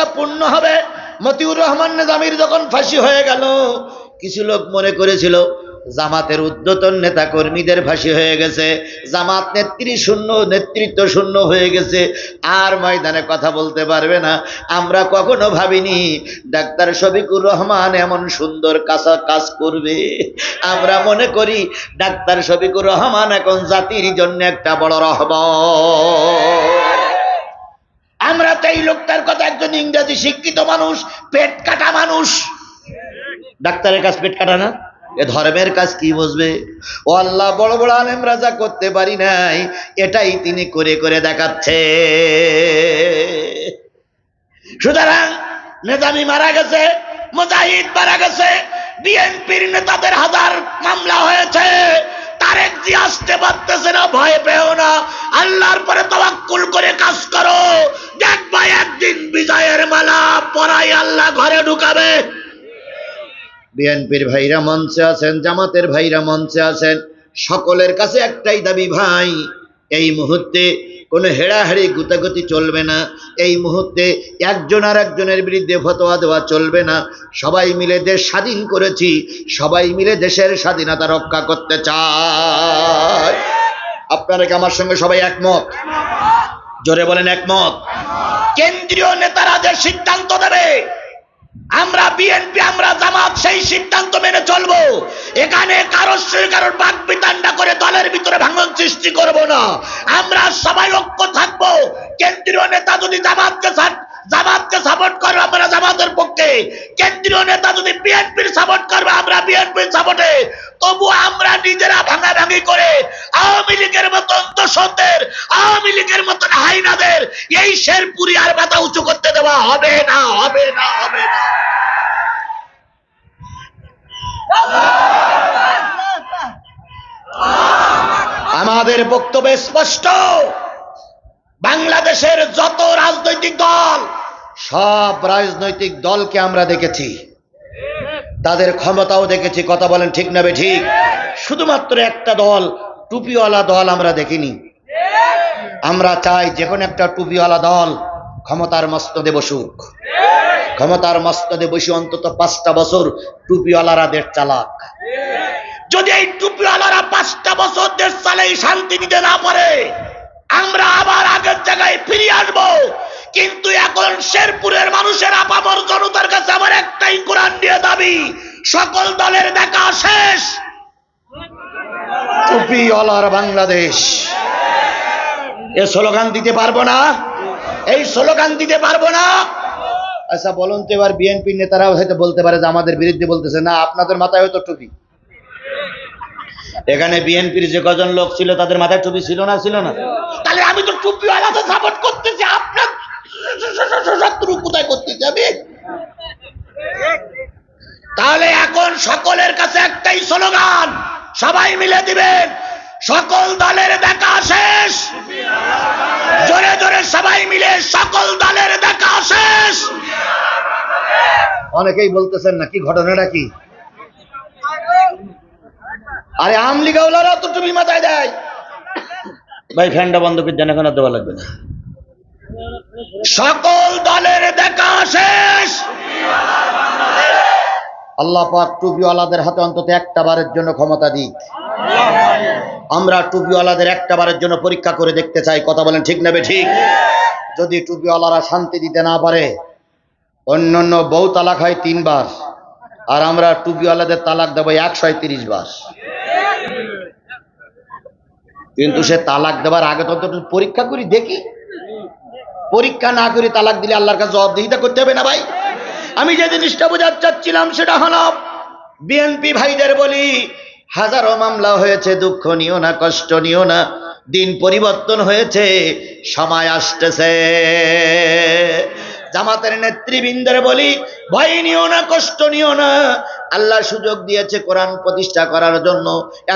টাকা পূর্ণ হবে। মতিউর রহমান নিজামির যখন ফাঁসি হয়ে গেল, কিছু লোক মনে করেছিল, জামাতের উদ্যতন নেতা কর্মীদের ফাঁসি হয়ে গেছে, জামাত নেত্রী শূন্য, নেতৃত্ব শূন্য হয়ে গেছে, আর ময়দানে কথা বলতে পারবে না। আমরা কখনো ভাবিনি, ডাক্তার শফিকুর রহমান এমন সুন্দর কাঁচা কাজ করবে। আমরা মনে করি, ডাক্তার শফিকুর রহমান এখন জাতির জন্য একটা বড় রহমান আমরা তো এই লোকটার কথা একজন ইংরেজি শিক্ষিত মানুষ, পেট কাটা মানুষ। ডাক্তারের কাজ পেট কাটা না? এ ধর্মের কাজ কি বুঝবে? ও আল্লাহ, বড় বড় আলেম রাজা করতে পারি নাই, এটাই তিনি করে করে দেখাচ্ছে। সুতরাং নেতামি মারা গেছে, মুজাহিদ মারা গেছে, বিএনপির নেতাদের হাজার মামলা হয়েছে। তারেক আসতে পারতেছে না, ভয় পেও না। আল্লাহর পরে তবাক্কুল করে কাজ করো। দেখবা একদিন বিজয়ের মালা পরাই আল্লাহ ঘরে ঢুকাবে। বিএনপির ভাইরা মঞ্চে আছেন, জামাতের ভাইরা মঞ্চে আছেন। সকলের কাছে একটাই দাবি, ভাই, এই মুহূর্তে কোনো হেড়াহেড়ি গুতাগুতি চলবে না। এই মুহূর্তে একজন আর একজনের বিরুদ্ধে ফতোয়া দেওয়া চলবে না। সবাই মিলে দেশ স্বাধীন করেছি। সবাই মিলে দেশের স্বাধীনতা রক্ষা করতে চায় আপনারা কি আমার সঙ্গে সবাই একমত? জোরে বলেন একমত। কেন্দ্রীয় নেতারা যে সিদ্ধান্ত দেবে আমরা বিএনপি আমরা জামাত, সেই সিদ্ধান্ত মেনে চলবো। এখানে কারোর সঙ্গে কারোর বাক বিতান্ডা করে দলের ভিতরে ভাঙন সৃষ্টি করব না। আমরা সবাই ঐক্য থাকব। কেন্দ্রীয় নেতা যদি জামাতকে জামাতকে সাপোর্ট করবে আমরা জামাতের পক্ষে। কেন্দ্রীয় নেতা যদি বিএনপির সাপোর্ট করবে, আমরা বিএনপির সাপোর্টে তবু আমরা নিজেরা ভাঙাভাঙি করে আওয়ামী লীগের মতন দোষদের আওয়ামী লীগের মতন হাইনাদের, এই শেরপুরি আর মাথা উঁচু করতে দেওয়া হবে না হবে না। না আমাদের বক্তব্য স্পষ্ট। বাংলাদেশের যত রাজনৈতিক দল, সব রাজনৈতিক দলকে আমরা দেখেছি। তাদের ক্ষমতাও দেখেছি, কথা বলেন ঠিক নেবে ঠিক? শুধুমাত্র একটা দল, টুপিওয়ালা দল আমরা দেখিনি। আমরা চাই যে কোনো একটা টুপিওয়ালা দল ক্ষমতার মস্তদে বসুক। ক্ষমতার মস্তদে বসে অন্তত পাঁচটা বছর টুপিওয়ালারা দেশ চালাক। যদি এই টুপিওয়ালারা পাঁচটা বছর দেশ চালাই শান্তি দিতে না পারে, আমরা আবার আগের জায়গায় ফিরে আসব। কিন্তু এখন শেরপুরের মানুষের আপামর জনতার কাছে আমার একটাই কোরআন দিয়ে দাবি, সকল দলের দেখা শেষ। টুপিওয়ালার বাংলাদেশ। এ স্লোগান দিতে পারব না? এই স্লোগান দিতে পারব না? আচ্ছা বলুন তো এবার বিএনপি নেতারাও হয়তো বলতে পারে যে আমাদের বিরুদ্ধে বলতেছে। না, আপনাদের মাথায় হয়তো টুপি। এখানে বিএনপির যে কজন লোক ছিল তাদের মাথায় টুপি ছিল না ছিল না? তাহলে আমি তো টুপি আলাদা সাপোর্ট করতেছি আপনার শত্রু কোথায় করতেছি আমি? তাহলে এখন সকলের কাছে একটাই স্লোগান সবাই মিলে দিবেন সকল দলের দেখা শেষ। জোরে জোরে সবাই মিলে সকল দলের দেখা শেষ। অনেকেই বলতেছেন না কি ঘটনাটা কি? আরে আমলি গাওলারা তো তুমি মাথায় দেয়। ভাই ফ্যানটা বন্ধ করে দেন এখন দেওয়া লাগবে না। সকল দলের দেখা শেষ। আল্লাহ পাক টুপিওয়ালাদের হাতে অন্তত একটা বারের জন্য ক্ষমতা দিক। আমরা টুপিওয়ালাদের একটা বারের জন্য পরীক্ষা করে দেখতে চাই কথা বলেন ঠিক নেবে ঠিক? যদি টুপিওয়ালারা শান্তি দিতে না পারে অন্য অন্য বউ তালাক হয় তিনবার আর আমরা টুপিওয়ালাদের তালাক দেবো একশো তিরিশ বার। কিন্তু সে তালাক দেওয়ার আগে তো পরীক্ষা করি, দেখি। পরীক্ষা না করে তালাক দিলে আল্লাহর কাছে জবাবদিহিতা করতে হবে না ভাই? আমি যে জিনিসটা বোঝাতে চাচ্ছিলাম সেটা হলো, বিএনপি ভাইদের বলি, হাজারো মামলা হয়েছে, দুঃখ নিও না, কষ্ট নিও না, দিন পরিবর্তন হয়েছে, সময় আসতেছে। জামাতের নেতৃবৃন্দের বলি, ভয় নিও না, কষ্ট নিও না আল্লাহ সুযোগ দিয়েছে কোরআন প্রতিষ্ঠা করার জন্য।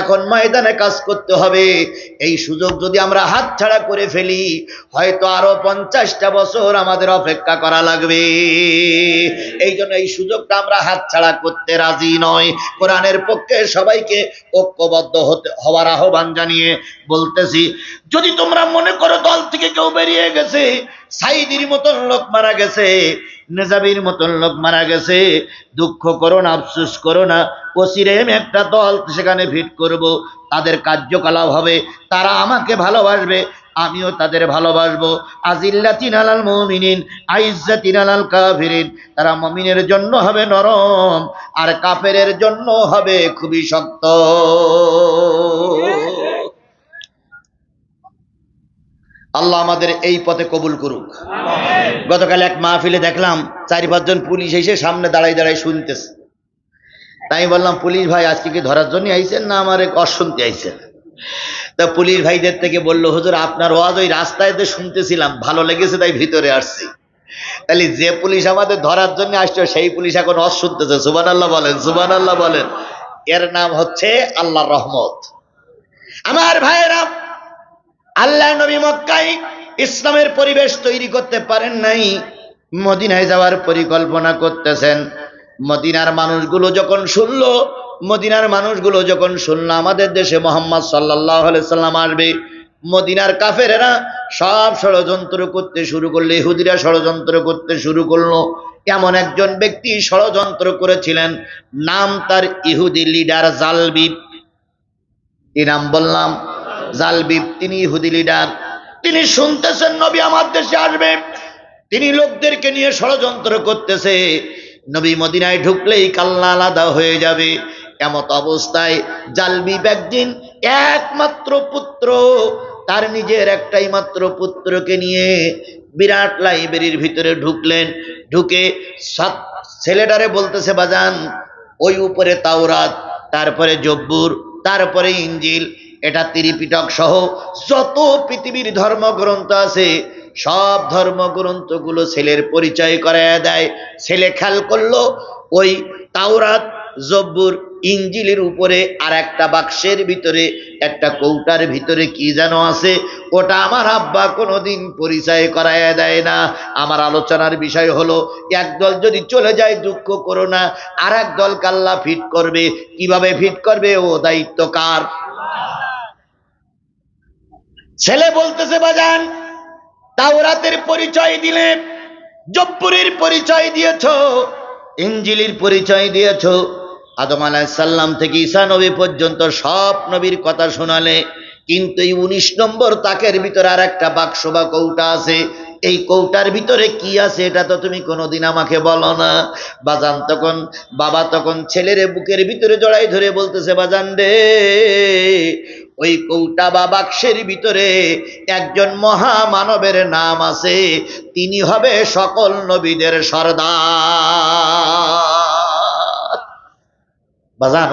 এখন ময়দানে কাজ করতে হবে। এই সুযোগ যদি আমরা হাতছাড়া করে ফেলি, হয়তো আরও পঞ্চাশটা বছর আমাদের অপেক্ষা করা লাগবে। এই জন্য এই সুযোগটা আমরা হাতছাড়া করতে রাজি নয় কোরআনের পক্ষে সবাইকে ঐক্যবদ্ধ হতে, হওয়ার আহ্বান জানিয়ে বলতেছি, যদি তোমরা মনে করো দল থেকে কেউ বেরিয়ে গেছে সাইদির মতন লোক মারা গেছে, নেজাবির মতন লোক মারা গেছে। দুঃখ করো না, আফসুস করো না ওসিরেম একটা দল সেখানে ভিট করব, তাদের কার্যকলাপ হবে, তারা আমাকে ভালোবাসবে, আমিও তাদের ভালোবাসবো। আজিল্লা তিনালাল মমিনিন আইজ্জা তিনালাল কাফিরিন, তারা মমিনের জন্য হবে নরম, আর কাফেরের জন্য হবে খুবই শক্ত। আল্লাহ আমাদের এই পথে কবুল করুক। গতকাল এক মাহফিলে দেখলাম চারি পাঁচজন পুলিশ এসে সামনে দাঁড়াই দাঁড়াই শুনতেছে। তাই আমি বললাম পুলিশ ভাই আজকে কি ধরার জন্য আইছেন না আমার এক অশুনতে আইছেন তা পুলিশ ভাইদের থেকে বলল হুজুর আপনার ওয়াজ ওই রাস্তায় শুনতেছিলাম ভালো লেগেছে তাই ভিতরে আসছি। তাহলে যে পুলিশ আমাদের ধরার জন্য আসছে সেই পুলিশ এখন অস শুনতেছে সুবান আল্লাহ বলেন সুবান আল্লাহ বলেন। এর নাম হচ্ছে আল্লাহর রহমত। আমার ভাইয়েরা আল্লাহ নবী মক্কাই ইসলামের পরিবেশ তৈরি করতে পারেন নাই। মদিনায় যাওয়ার পরিকল্পনা করতেছেন। মদিনার মানুষগুলো যখন শুনল, মদিনার মানুষগুলো যখন শুনলো, আমাদের দেশে মোহাম্মদ সাল্লাহ সাল্লাম আসবে। মদিনার কাফেরেরা সব ষড়যন্ত্র করতে শুরু করলে, ইহুদিরা ষড়যন্ত্র করতে শুরু করল। এমন একজন ব্যক্তি ষড়যন্ত্র করেছিলেন, নাম তার ইহুদি লিডার জালবি। কি নাম বললাম জালবিব, তিনি ইহুদি লিডার। তিনি শুনতেছেন নবী আমার দেশে আসবে। তিনি লোকদেরকে নিয়ে ষড়যন্ত্র করতেছে। নবী মদিনায় ঢুকলেই কাল্লা আলাদা হয়ে যাবে। এমত অবস্থায় জালবিব একদিন একমাত্র পুত্র, তার নিজের একটাই মাত্র পুত্রকে নিয়ে বিরাট লাইব্রেরির ভিতরে ঢুকলেন। ঢুকে সাত ছেলেটারে বলতেছে, বাজান, ওই উপরে তাওরাত, তারপরে জব্বুর, তারপরে ইঞ্জিল এটা ত্রিপিটক সহ যত পৃথিবীর ধর্মগ্রন্থ আছে, সব ধর্মগ্রন্থগুলো ছেলের পরিচয় করায় দেয়। ছেলে খেয়াল করল, ওই তাওরাত, জব্বুর ইঞ্জিলের উপরে আর একটা বাক্সের ভিতরে, একটা কৌটার ভিতরে কি যেন আছে, ওটা আমার আব্বা কোনোদিন পরিচয় করায় দেয় না। আমার আলোচনার বিষয় হলো, একদল যদি চলে যায়, দুঃখ করো না আর দল কাল্লা ফিট করবে। কীভাবে ফিট করবে? ও দায়িত্ব কার? ছেলে বলতেছে, বাজান, তাওরাতের পরিচয় দিলে, জব্বুরের পরিচয় দিয়েছ ইঞ্জিলির পরিচয় দিয়েছ। আদম আলাহিসাল্লাম থেকে ঈসা নবী পর্যন্ত সব নবীর কথা শোনালে, কিন্তু এই উনিশ নম্বর তাকের ভিতরে আর একটা বাক্স বা কৌটা আছে। এই কৌটার ভিতরে কি আছে, এটা তো তুমি কোনোদিন আমাকে বলো না। বাজান তখন, বাবা তখন ছেলের বুকের ভিতরে জড়াই ধরে বলতেছে, বাজান রে ওই কৌটা বা বাক্সের ভিতরে একজন মহামানবের নাম আছে, তিনি হবে সকল নবীদের সর্দার। বাজান